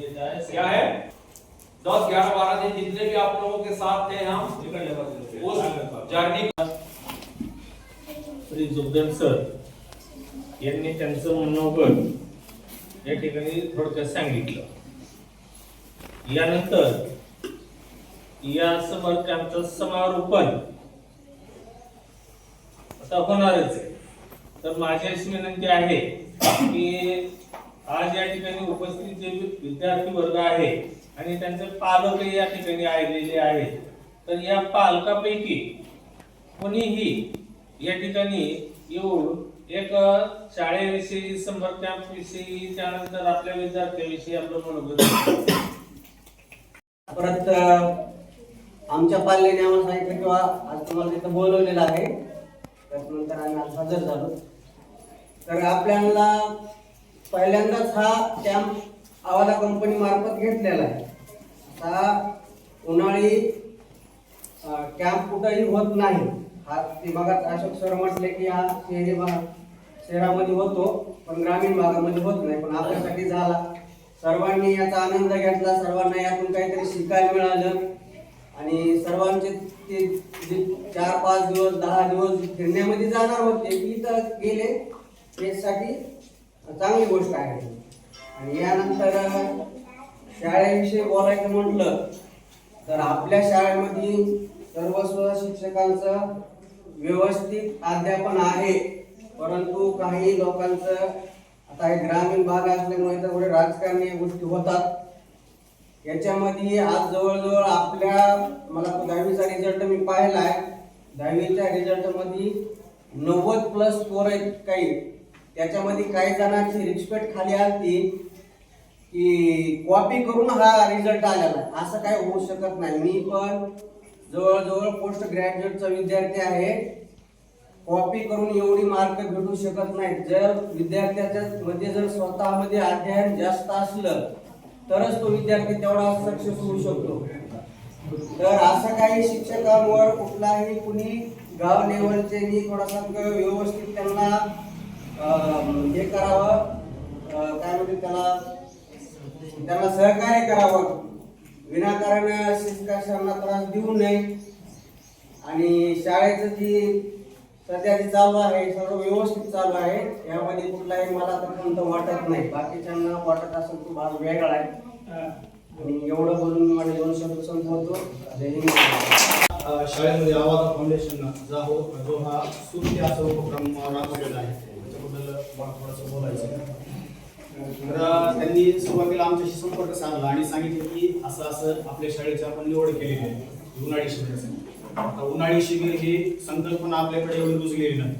क्या है? दस ग्यारह बारह दिन जितने भी आप लोगों के साथ थे हम उस जर्नी श्री जोगदन सर यांनी त्यांचं मनोगत या ठिकाणी थोडक्यात सांगितलं. यानंतर या समर कॅम्पचं समारोपण आता होणारच आहे. तर माझी अशी विनंती आहे की आज या ठिकाणी उपस्थित जे विद्यार्थी वर्ग आहे आणि त्यांचे पालकही या ठिकाणी आलेले आहेत तर या पालकापैकी कोणीही या ठिकाणी येऊन एक शाळेविषयी समर कॅम्प विषयी त्यानंतर आपल्या विद्यार्थ्याविषयी आपलं मनोगत परत आमच्या पाल्याने आम्हाला सांगितलं किंवा आज तुम्हाला तिथं बोलवलेलं आहे. त्याच्यानंतर आम्ही आज हजर झालो. तर आपल्याला पहिल्यांदाच हा कॅम्प आवाला कंपनी मार्फत घेतलेला आहे. हा उन्हाळी कॅम्प कुठंही होत नाही. हा ते भागात अशोक सर म्हटले की हा शहरी भाग शहरामध्ये होतो पण ग्रामीण भागामध्ये होत नाही. पण आपल्यासाठी झाला. सर्वांनी याचा आनंद घेतला. सर्वांना यातून काहीतरी शिकायला मिळालं. आणि सर्वांचे ते जे चार पाच दिवस दहा दिवस फिरण्यामध्ये जाणार होते ती तर गेले. त्यासाठी चांगली गोष्ट आहे. आणि यानंतर शाळेविषयी बोलायचं म्हटलं तर आपल्या शाळेमध्ये सर्वस्व शिक्षकांचं व्यवस्थित अध्यापन आहे. परंतु काही लोकांचं आता हे ग्रामीण भाग असल्यामुळे तर थोडे राजकारणी गोष्टी होतात. याच्यामध्ये आज जवळजवळ आपल्या मला दहावीचा रिझल्ट मी पाहिला आहे दहावीच्या रिझल्टमध्ये नव्वद प्लस स्कोर आहेत काही. त्याच्यामध्ये काही जणांची रिस्पेक्ट खाली आलती की कॉपी करून हा रिझल्ट आलेला असं काय होऊ शकत नाही. मी पण जवळजवळ पोस्ट ग्रॅज्युएटचा विद्यार्थी आहे. कॉपी करून एवढी मार्क भेटू शकत नाही. जर विद्यार्थ्याच्या मध्ये जर स्वतःमध्ये अध्ययन जास्त असलं तरच तो विद्यार्थी तेवढा सक्सेस होऊ शकतो. तर असं काही शिक्षकांवर कुठलाही कुणी गाव लेवलचे नी थोडासा व्यवस्थित त्यांना हे करावं. काय म्हणते त्याला? त्यांना सहकार्य करावं. विनाकारण शिक्षकांना त्रास देऊ नये. आणि शाळेचं जी सध्या जे चालू आहे सर्व व्यवस्थित चालू आहे यामध्ये कुठलाही मला तर कोणतं वाटत नाही. बाकीच्यांना वाटत असेल तो भाग वेगळा आहे. आणि एवढं बोलून मी माझे दोन शब्द संपवतो. शाळेमध्ये आवाज फाउंडेशन जो हो जो हा सुखी असा उपक्रम राबवलेला आहे. मला थोडंसं बोलायचं. तर त्यांनी सुरुवातीला आमच्याशी संपर्क साधला आणि सांगितलं की असं असं आपल्या शाळेची आपण निवड केलेली आहे उन्हाळी शिबिरासाठी. आता उन्हाळी शिबिर ही संकल्पना आपल्याकडे एवढी रुजलेली नाही.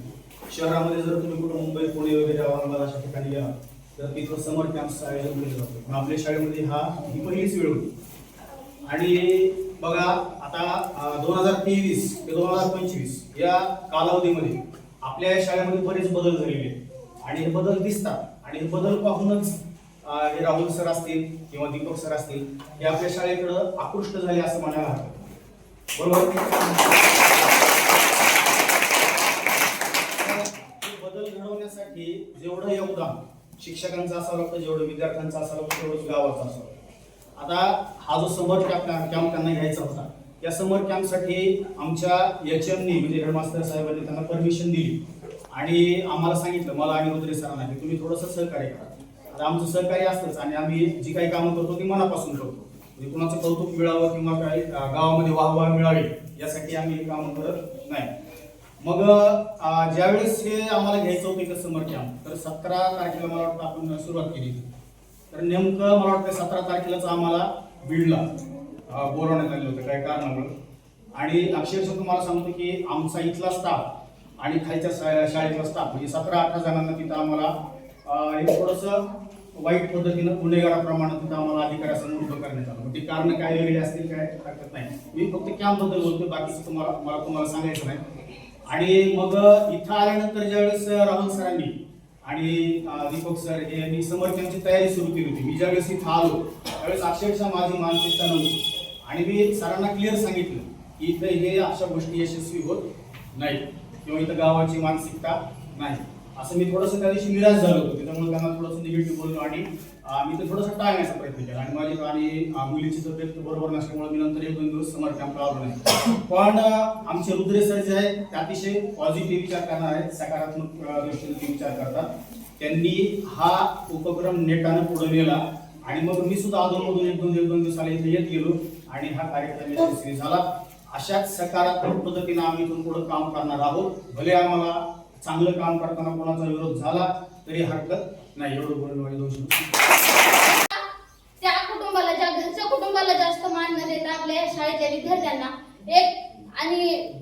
शहरामध्ये जर तुम्ही कुठं मुंबई पुणे वगैरे औरंगाबाद अशा ठिकाणी गेला तर तिथं समर कॅम्पचं आयोजन केलं जातं. पण आपल्या शाळेमध्ये हा ही पहिलीच वेळ होती. आणि बघा आता दोन हजार तेवीस ते दोन हजार पंचवीस या कालावधीमध्ये आपल्या शाळेमध्ये बरेच बदल झालेले आहेत. आणि हे बदल दिसतात. आणि हे बदल पाहूनच हे राहुल सर असतील किंवा दीपक सर असतील हे आपल्या शाळेकडं आकृष्ट झाले असं म्हणायला हरकत बरोबर? हे बदल घडवण्यासाठी जेवढं योगदान शिक्षकांचं असावं लागतं जेवढं विद्यार्थ्यांचं असावं लागतं तेवढंच गावाचं असावं आता हा जो समर कॅम्प कॅम्प त्यांना घ्यायचा होता या समर कॅम्पसाठी आमच्या एच एमनी म्हणजे हेडमास्टर साहेबांनी त्यांना परमिशन दिली. आणि आम्हाला सांगितलं मला आणि रुद्रे सरांना की तुम्ही थोडंसं सहकार्य करा. आता आमचं सहकार्य असतंच आणि आम्ही जी काही कामं करतो ती मनापासून करतो. म्हणजे कुणाचं कौतुक मिळावं किंवा काही गावामध्ये गावामध्ये वाहवा मिळावी यासाठी आम्ही हे कामं करत नाही. मग ज्यावेळेस हे आम्हाला घ्यायचं होतं इथं समर कॅम्प तर सतरा तारखेला मला वाटतं आपण सुरुवात केली. तर नेमकं मला वाटतं सतरा तारखेलाच आम्हाला बीडला बोलवण्यात आलेलं होतं काही कारणामुळे. आणि अक्षरशः तुम्हाला सांगतो की आमचा इथला स्टाफ आणि खालच्या शा- शाळेतला स्टाफ म्हणजे सतरा अठरा जणांना तिथं आम्हाला एक थोडंसं वाईट पद्धतीनं गुन्हेगाराप्रमाणे तिथं आम्हाला अधिकाऱ्यासमोर उभं करण्यात आलं. ते कारण काय वेगळे असतील काय हरकत नाही. मी फक्त कॅम्पबद्दल बोलतो बाकीचं तुम्हाला मला तुम्हाला सांगायचं नाही. आणि मग इथं आल्यानंतर ज्यावेळेस राहुल सरांनी आणि दीपक सर हे यांनी समर्थनची तयारी सुरू केली होती. मी ज्यावेळेस इथं आलो त्यावेळेस अक्षरशः माझी मानसिकता नव्हती. आणि मी सरांना क्लिअर सांगितलं की इथं हे अशा गोष्टी यशस्वी होत नाही किंवा इथं गावाची मानसिकता नाही. असं मी थोडंसं त्या दिवशी निराश झालो होतो. त्याच्यामुळे त्यांना थोडंसं निगेटिव्ह बोललो आणि मी ते थोडंसं टाळण्याचा प्रयत्न केला. आणि माझी आणि मुलीची तब्येत बरोबर नसल्यामुळे मी नंतर एक दोन दिवस समर कॅम्प आलो नाही. पण आमचे रुद्रे सर जे आहेत ते अतिशय पॉझिटिव्ह विचार करणार आहेत सकारात्मक दृष्टीने विचार करतात. त्यांनी हा उपक्रम नेटानं पुढे नेला आणि मग मी सुद्धा अधूनमधून एक दोन एक दोन दिवसाला इथे येत गेलो आणि हा कार्यक्रम यशस्वी झाला. अशाच सकारात्मक पद्धतीने आम्ही इथून पुढे काम करणार आहोत. भले आम्हाला चांगलं काम करताना कोणाचा विरोध झाला तरी हरकत नाही. एवढं बोलून माझे दोन त्या कुटुंबाला ज्या घरच्या कुटुंबाला जास्त मान न आपल्या या शाळेच्या विद्यार्थ्यांना एक आणि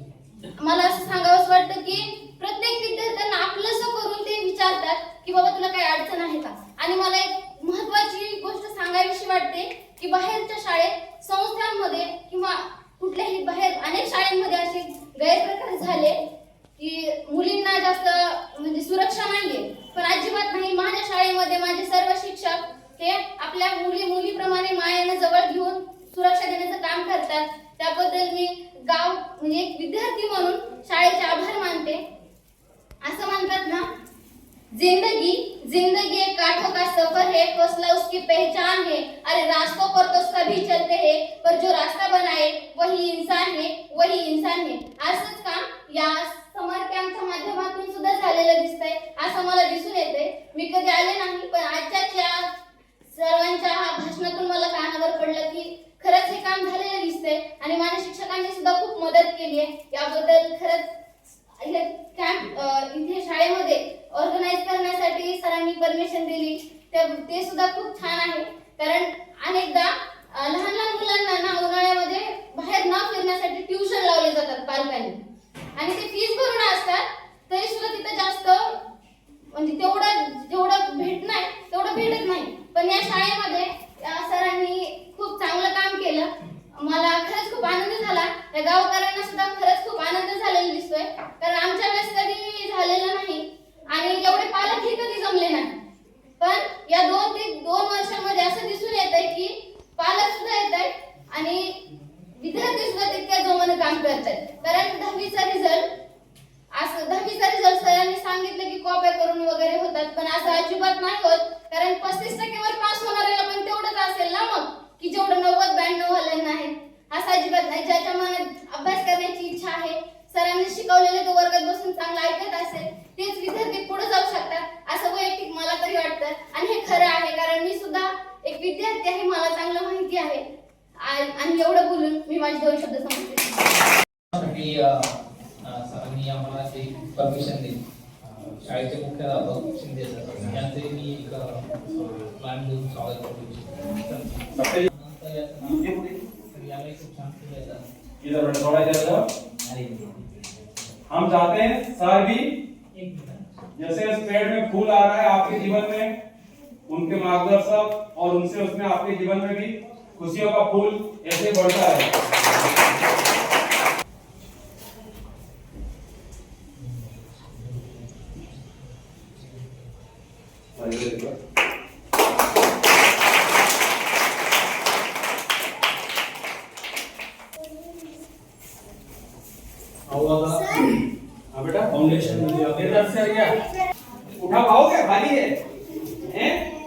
मला असं सांगावंच वाटतं की प्रत्येक विद्यार्थ्यांना आपलंसं करून ते विचारतात की बाबा तुला काही अडचण आहे का? आणि मला एक महत्वाची गोष्ट सांगावीशी वाटते की बाहेरच्या शाळेत संस्था किंवा कुठल्याही बाहेर अनेक शाळांमध्ये असे गैरप्रकार झाले की मुलींना जास्त म्हणजे सुरक्षा नाहीये पण अजिबात नाही माझ्या शाळेमध्ये माझे सर्व शिक्षक हे आपल्या मुली मुलीप्रमाणे मायेनं जवळ घेऊन सुरक्षा देण्याचं काम करतात त्याबद्दल मी गाव म्हणजे एक विद्यार्थी म्हणून शाळेचे आभार मानते. असं म्हणतात ना जिंदगी जिंदगी एक काठों का सफर है फसला उसकी पहचान है. अरे रास्तों पर तो सभी चलते हैं पर जो रास्ता बनाए वही इंसान है वही इंसान है. असंच काम या समर कॅम्पच्या माध्यमातून सुद्धा झालेलं दिसतंय. असं मला दिसून येतंय. मी कधी आले नाही पण आजच्याच या सर्वांच्या हा भाषणातून मला कानावर पडलं की खरंच हे काम झालेलं दिसतंय आणि माझ्या शिक्षकांनी सुद्धा खूप मदत केली आहे याबद्दल खरंच हे कॅम्प इथे शाळेमध्ये ऑर्गनाईज करण्यासाठी सरांनी परमिशन दिली. ते ते सुद्धा खूप छान आहे. कारण अनेकदा लहान लहान मुलांना ना उन्हाळ्यामध्ये बाहेर न फिरण्यासाठी ट्युशन लावले जातात पालकांनी. आणि ते फीस भरून असतात तरी सुद्धा तिथं जास्त म्हणजे तेवढं जेवढं भेट नाही तेवढं भेटत नाही पण या शाळेमध्ये या सरांनी खूप चांगलं काम केलं मला खरंच खूप आनंद झाला या गावकऱ्यांना सुद्धा खरंच खूप आनंद झालेला दिसतोय कारण आमच्या वेळेस कधी झालेलं नाही आणि एवढे पालक हे कधी जमले नाही पण या दोन ते दोन वर्षामध्ये असं दिसून येत आहे की पालक सुद्धा येत आहेत आणि विद्यार्थी सुद्धा तितक्या जोमानं काम करत आहेत कारण दहावीचा रिझल्ट असं दहावीचा रिझल्ट सरांनी सांगितलं की कॉप्या करून वगैरे होतात पण असं अजिबात नाही होत कारण पस्तीस टक्केवर पास होणाऱ्याला पण तेवढंच असेल ना मग की जेवढं नव्वद ब्याण्णव वाल्यांना आहे असं अजिबात नाही. ज्याच्या मनात अभ्यास करण्याची इच्छा आहे सरांनी शिकवलेले तो वर्गात बसून चांगलं ऐकत असेल तेच विद्यार्थी पुढे जाऊ शकतात असं वैयक्तिक मला तरी वाटतं. आणि हे खरं आहे कारण मी सुद्धा एक विद्यार्थी आहे मला चांगलं माहिती आहे. आ- आणि एवढं बोलून मी माझे दोन शब्द सांगते सरांनी आम्हाला ते परमिशन दिली. शाळेचे मुख्याध्यापक शिंदे सर. यांचे मी एक प्लॅन देऊन स्वागत करू इधर बैठो, थोड़ा इधर हम चाहते हैं सर भी जैसे इस पेड़ में फूल आ रहा है आपके जीवन में उनके मार्गदर्शक और उनसे उसमें आपके जीवन में भी खुशियों का फूल ऐसे बढ़ता है। हाँ पाओगे खाली है